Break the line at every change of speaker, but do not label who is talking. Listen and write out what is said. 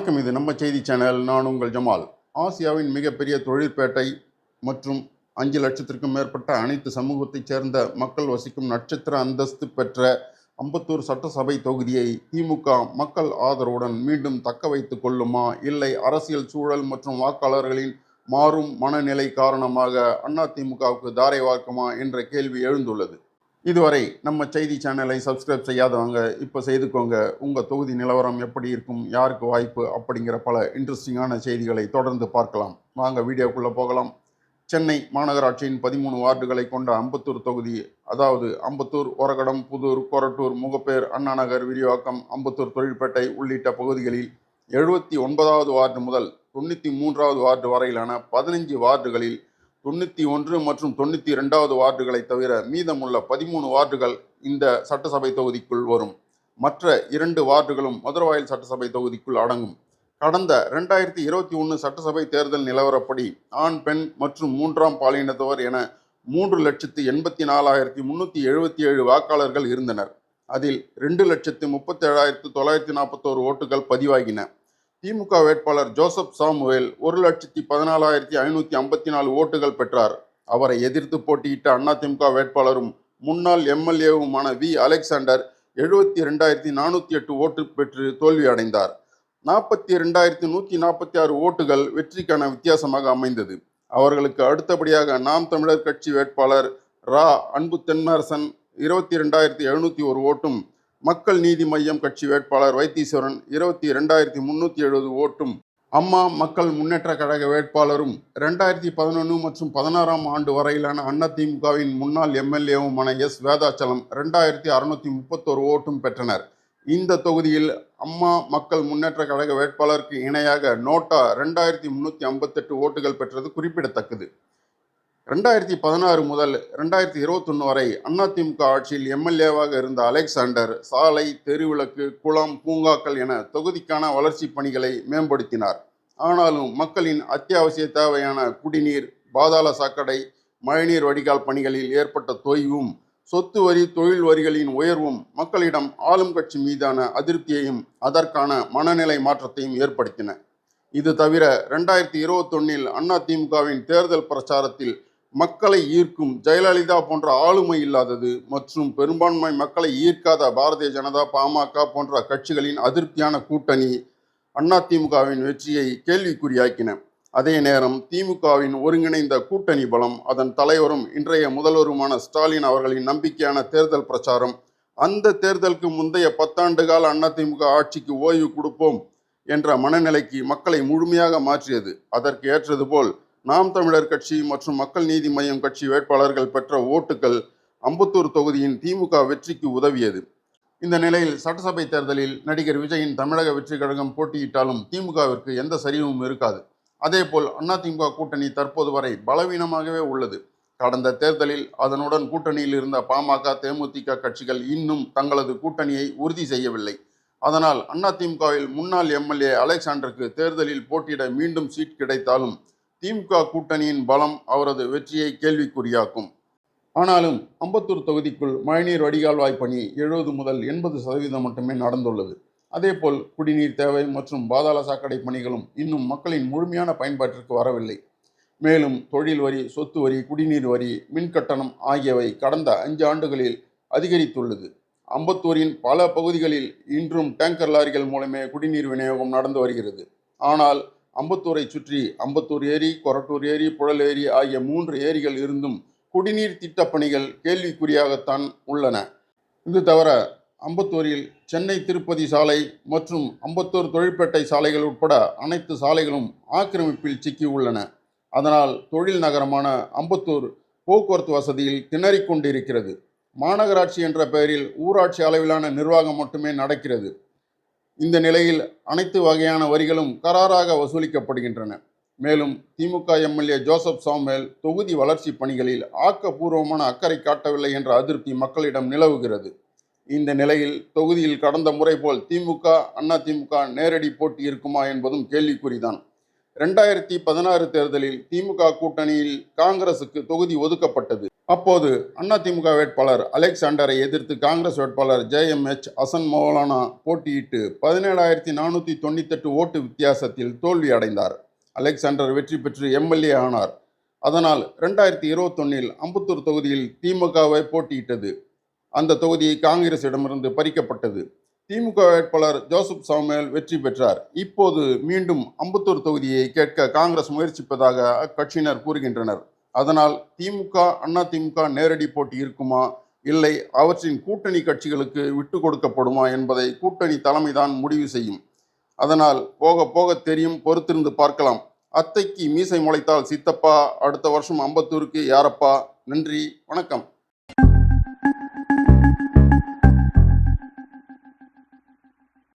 வணக்கம். இது நம்ம செய்தி சேனல். நான் உங்கள் ஜமால். ஆசியாவின் மிகப்பெரிய தொழிற்பேட்டை மற்றும் அஞ்சு லட்சத்திற்கும் மேற்பட்ட அனைத்து சமூகத்தைச் சேர்ந்த மக்கள் வசிக்கும் நட்சத்திர அந்தஸ்து பெற்ற அம்பத்தூர் சட்டசபை தொகுதியை திமுக மக்கள் ஆதரவுடன் மீண்டும் தக்க வைத்து கொள்ளுமா? இல்லை அரசியல் சூழல் மற்றும் வாக்காளர்களின் மாறும் மனநிலை காரணமாக அதிமுகவுக்கு தாரை வார்க்குமா? என்ற கேள்வி எழுந்துள்ளது. இதுவரை நம்ம செய்தி சேனலை சப்ஸ்கிரைப் செய்யாதவங்க இப்போ செய்துக்கோங்க. உங்கள் தொகுதி நிலவரம் எப்படி இருக்கும் யாருக்கு வாய்ப்பு அப்படிங்கிற பல இன்ட்ரெஸ்டிங்கான செய்திகளை தொடர்ந்து பார்க்கலாம். வாங்க வீடியோக்குள்ளே போகலாம். சென்னை மாநகராட்சியின் பதிமூணு வார்டுகளை கொண்ட அம்பத்தூர் தொகுதி அதாவது அம்பத்தூர் ஒரகடம் புதூர் கொரட்டூர் முகப்பேர் அண்ணாநகர் விரிவாக்கம் அம்பத்தூர் தொழிற்பேட்டை உள்ளிட்ட பகுதிகளில் எழுபத்தி ஒன்பதாவது வார்டு முதல் தொண்ணூற்றி மூன்றாவது வார்டு வரையிலான பதினஞ்சு வார்டுகளில் தொண்ணூற்றி ஒன்று மற்றும் தொண்ணூற்றி ரெண்டாவது வார்டுகளை தவிர மீதமுள்ள பதிமூணு வார்டுகள் இந்த சட்டசபை தொகுதிக்குள் வரும். மற்ற இரண்டு வார்டுகளும் மதுரவாயல் சட்டசபை தொகுதிக்குள் அடங்கும். கடந்த ரெண்டாயிரத்தி இருபத்தி ஒன்று சட்டசபை தேர்தல் நிலவரப்படி ஆண் பெண் மற்றும் மூன்றாம் பாலினத்தவர் என மூன்று லட்சத்து எண்பத்தி நாலாயிரத்தி முன்னூற்றி எழுபத்தி ஏழு வாக்காளர்கள் இருந்தனர். அதில் ரெண்டு லட்சத்து முப்பத்தேழாயிரத்து தொள்ளாயிரத்தி நாற்பத்தோரு ஓட்டுகள் பதிவாகின. திமுக வேட்பாளர் ஜோசப் சாமுவேல் ஒரு லட்சத்தி பதினாலாயிரத்தி ஐநூற்றி ஐம்பத்தி நாலு ஓட்டுகள் பெற்றார். அவரை எதிர்த்து போட்டியிட்ட அதிமுக வேட்பாளரும் முன்னாள் எம்எல்ஏவுமான வி. அலெக்சாண்டர் எழுபத்தி ரெண்டாயிரத்தி நானூற்றி எட்டு ஓட்டு பெற்று தோல்வி அடைந்தார். நாற்பத்தி ரெண்டாயிரத்தி நூற்றி நாற்பத்தி ஆறு ஓட்டுகள் வெற்றிக்கான வித்தியாசமாக அமைந்தது. அவர்களுக்கு அடுத்தபடியாக நாம் தமிழர் கட்சி வேட்பாளர் ரா. அன்பு தென்னரசன் இருபத்தி ரெண்டாயிரத்தி எழுநூற்றி ஒரு ஓட்டும் மக்கள் நீதி மய்யம் கட்சி வேட்பாளர் வைத்தீஸ்வரன் இருபத்தி ரெண்டாயிரத்தி முன்னூற்றி எழுபது ஓட்டும். அம்மா மக்கள் முன்னேற்ற கழக வேட்பாளரும் ரெண்டாயிரத்தி பதினொன்று மற்றும் பதினாறாம் ஆண்டு வரையிலான அதிமுகவின் முன்னாள் எம்எல்ஏவுமான எஸ். வேதாச்சலம் ரெண்டாயிரத்தி அறுநூத்தி முப்பத்தோரு ஓட்டும் பெற்றனர். இந்த தொகுதியில் அம்மா மக்கள் முன்னேற்ற கழக வேட்பாளருக்கு இணையாக நோட்டா ரெண்டாயிரத்தி முன்னூற்றி ஐம்பத்தெட்டு ஓட்டுகள் பெற்றது குறிப்பிடத்தக்கது. ரெண்டாயிரத்தி பதினாறு முதல் ரெண்டாயிரத்தி இருபத்தொன்று வரை அதிமுக ஆட்சியில் எம்எல்ஏவாக இருந்த அலெக்சாண்டர் சாலை தெருவிளக்கு குளம் பூங்காக்கள் என தொகுதிக்கான வளர்ச்சி பணிகளை மேம்படுத்தினார். ஆனாலும் மக்களின் அத்தியாவசிய தேவையான குடிநீர் பாதாள சாக்கடை மழைநீர் வடிகால் பணிகளில் ஏற்பட்ட தொய்வும் சொத்து வரி தொழில் வரிகளின் உயர்வும் மக்களிடம் ஆளும் கட்சி மீதான அதிருப்தியையும் அதற்கான மனநிலை மாற்றத்தையும் ஏற்படுத்தின. இது தவிர ரெண்டாயிரத்தி இருபத்தொன்னில் அதிமுகவின் தேர்தல் பிரச்சாரத்தில் மக்களை ஈர்க்கும் ஜெயலலிதா போன்ற ஆளுமை இல்லாதது மற்றும் பெரும்பான்மை மக்களை ஈர்க்காத பாரதிய ஜனதா பாமக போன்ற கட்சிகளின் அதிருப்தியான கூட்டணி அதிமுகவின் வெற்றியை கேள்விக்குறியாக்கின. அதே நேரம் திமுகவின் ஒருங்கிணைந்த கூட்டணி பலம் அதன் தலைவரும் இன்றைய முதல்வருமான ஸ்டாலின் அவர்களின் நம்பிக்கையான தேர்தல் பிரச்சாரம். அந்த தேர்தலுக்கு முந்தைய பத்தாண்டு கால அதிமுக ஆட்சிக்கு ஓய்வு கொடுப்போம் என்ற மனநிலைக்கு மக்களை முழுமையாக மாற்றியது. அதற்கு ஏற்றது போல் நாம் தமிழர் கட்சி மற்றும் மக்கள் நீதி மய்யம் கட்சி வேட்பாளர்கள் பெற்ற ஓட்டுகள் அம்பத்தூர் தொகுதியின் திமுக வெற்றிக்கு உதவியது. இந்த நிலையில் சட்டசபை தேர்தலில் நடிகர் விஜயின் தமிழக வெற்றி கழகம் போட்டியிட்டாலும் திமுகவிற்கு எந்த சரிவும் இருக்காது. அதேபோல் அதிமுக கூட்டணி தற்போது வரை பலவீனமாகவே உள்ளது. கடந்த தேர்தலில் அதனுடன் கூட்டணியில் இருந்த பாமக தேமுதிக கட்சிகள் இன்னும் தங்களது கூட்டணியை உறுதி செய்யவில்லை. அதனால் அதிமுகவில் முன்னாள் எம்எல்ஏ அலெக்சாண்டருக்கு தேர்தலில் போட்டியிட மீண்டும் சீட் கிடைத்தாலும் திமுக கூட்டணியின் பலம் அவரது வெற்றியை கேள்விக்குறியாக்கும். ஆனாலும் அம்பத்தூர் தொகுதிக்குள் மழைநீர் வடிகால்வாய் பணி எழுபது முதல் எண்பது சதவீதம் மட்டுமே நடந்துள்ளது. அதேபோல் குடிநீர் தேவை மற்றும் பாதாள சாக்கடை பணிகளும் இன்னும் மக்களின் முழுமையான பயன்பாட்டிற்கு வரவில்லை. மேலும் தொழில் வரி சொத்து வரி குடிநீர் வரி மின் கட்டணம் ஆகியவை கடந்த அஞ்சு ஆண்டுகளில் அதிகரித்துள்ளது. அம்பத்தூரின் பல பகுதிகளில் இன்றும் டேங்கர் லாரிகள் மூலமே குடிநீர் விநியோகம் நடந்து வருகிறது. ஆனால் அம்பத்தூரை சுற்றி அம்பத்தூர் ஏரி கொரட்டூர் ஏரி புழல் ஏரி ஆகிய மூன்று ஏரிகள் இருந்தும் குடிநீர் திட்டப்பணிகள் கேள்விக்குறியாகத்தான் உள்ளன. இது தவிர அம்பத்தூரில் சென்னை திருப்பதி சாலை மற்றும் அம்பத்தூர் தொழிற்பேட்டை சாலைகள் உட்பட அனைத்து சாலைகளும் ஆக்கிரமிப்பில் சிக்கியுள்ளன அதனால் தொழில் நகரமான அம்பத்தூர் போக்குவரத்து வசதியில் திணறிக் கொண்டிருக்கிறது. மாநகராட்சி என்ற பெயரில் ஊராட்சி அளவிலான நிர்வாகம் மட்டுமே நடக்கிறது. இந்த நிலையில் அனைத்து வகையான வரிகளும் கராராக வசூலிக்கப்படுகின்றன. மேலும் திமுக எம்எல்ஏ ஜோசப் சாமுவேல் தொகுதி வளர்ச்சி பணிகளில் ஆக்கப்பூர்வமான அக்கறை காட்டவில்லை என்ற அதிருப்தி மக்களிடம் நிலவுகிறது. இந்த நிலையில் தொகுதியில் கடந்த முறை போல் திமுக அதிமுக நேரடி போட்டி இருக்குமா என்பதும் கேள்விக்குறிதான். ரெண்டாயிரத்தி பதினாறு தேர்தலில் திமுக கூட்டணியில் காங்கிரசுக்கு தொகுதி ஒதுக்கப்பட்டது. அப்போது அதிமுக வேட்பாளர் அலெக்சாண்டரை எதிர்த்து காங்கிரஸ் வேட்பாளர் ஜேஎம்எச் அசன் மௌலானா போட்டியிட்டு பதினேழாயிரத்தி நானூற்றி தொண்ணூத்தெட்டு ஓட்டு வித்தியாசத்தில் தோல்வி அடைந்தார். அலெக்சாண்டர் வெற்றி பெற்று எம்எல்ஏ ஆனார். அதனால் ரெண்டாயிரத்தி இருபத்தொன்னில் அம்புத்தூர் தொகுதியில் திமுகவை போட்டியிட்டது. அந்த தொகுதி காங்கிரசிடமிருந்து பறிக்கப்பட்டது. திமுக வேட்பாளர் ஜோசப் சாமுவேல் வெற்றி பெற்றார். இப்போது மீண்டும் அம்பத்தூர் தொகுதியை கேட்க காங்கிரஸ் முயற்சிப்பதாக அக்கட்சியினர் கூறுகின்றனர். அதனால் திமுக அண்ணா திமுக நேரடி போட்டி இருக்குமா? இல்லை அவற்றின் கூட்டணி கட்சிகளுக்கு விட்டு கொடுக்கப்படுமா என்பதை கூட்டணி தலைமைதான் முடிவு செய்யும். அதனால் போக போக தெரியும் பொறுத்திருந்து பார்க்கலாம். அத்தைக்கு மீசை முளைத்தால் சித்தப்பா அடுத்த வருஷம் அம்பத்தூருக்கு யாரப்பா? நன்றி வணக்கம்.